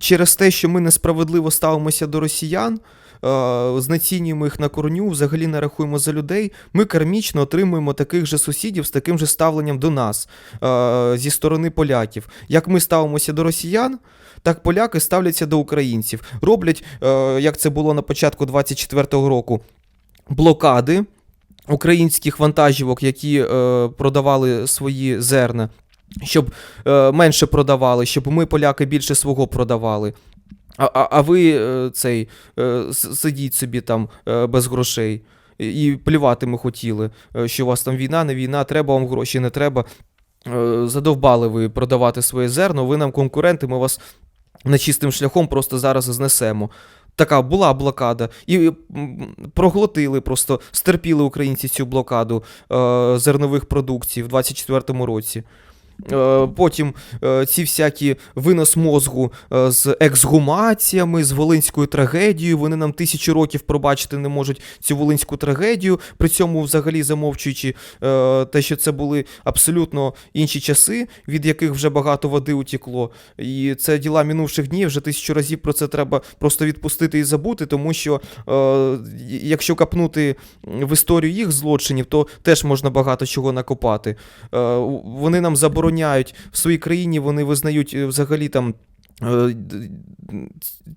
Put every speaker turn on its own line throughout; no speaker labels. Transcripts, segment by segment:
через те, що ми несправедливо ставимося до росіян, е, знецінюємо їх на корню, взагалі не рахуємо за людей, ми кармічно отримуємо таких же сусідів з таким же ставленням до нас е, зі сторони поляків. Як ми ставимося до росіян, так поляки ставляться до українців. Роблять, е, як це було на початку 24-го року, блокади українських вантажівок, які продавали свої зерна, щоб е, менше продавали, щоб ми, поляки, більше свого продавали. А, а, а ви е, цей е, сидіть собі там е, без грошей. І плювати ми хотіли, е, що у вас там війна, не війна, треба вам гроші, не треба. Е, Задовбали ви продавати своє зерно, ви нам конкуренти, ми вас нечистим шляхом просто зараз знесемо. Така була блокада. І проглотили, просто стерпіли українці цю блокаду е, зернових продуктів в 24-му році. Е, Потім е, ці всякі винос мозгу е, з ексгумаціями, з волинською трагедією. Вони нам тисячі років пробачити не можуть цю волинську трагедію, при цьому взагалі замовчуючи те, що це були абсолютно інші часи, від яких вже багато води утекло. І це діла минувших днів. Вже тисячу разів про це треба просто відпустити і забути, тому що якщо капнути в історію їх злочинів, то теж можна багато чого накопати. Вони нам забороняють в своїй країні, вони визнають е, взагалі там. е,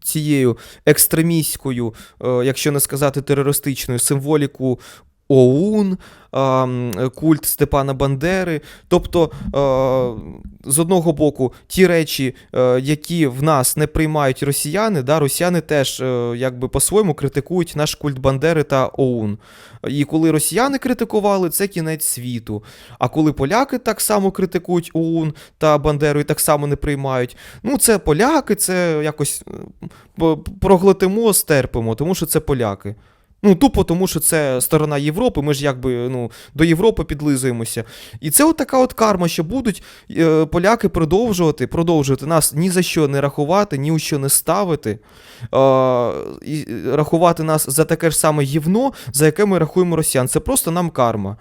Цією екстремістською, е, якщо не сказати терористичною, символіку ОУН, культ Степана Бандери. Тобто, з одного боку, ті речі, е, які в нас не приймають росіяни, да, росіяни теж е, якби по-своєму критикують наш культ Бандери та ОУН. І коли росіяни критикували, це кінець світу. А коли поляки так само критикують ОУН та Бандеру і так само не приймають, ну це поляки, це якось е, проглотимо, стерпимо, тому що це поляки. Ну, тупо тому, що це сторона Європи, ми ж якби ну, до Європи підлизуємося. І це от така от карма, що будуть е, поляки продовжувати, продовжувати нас ні за що не рахувати, ні у що не ставити, е, і рахувати нас за таке ж саме гівно, за яке ми рахуємо росіян. Це просто нам карма.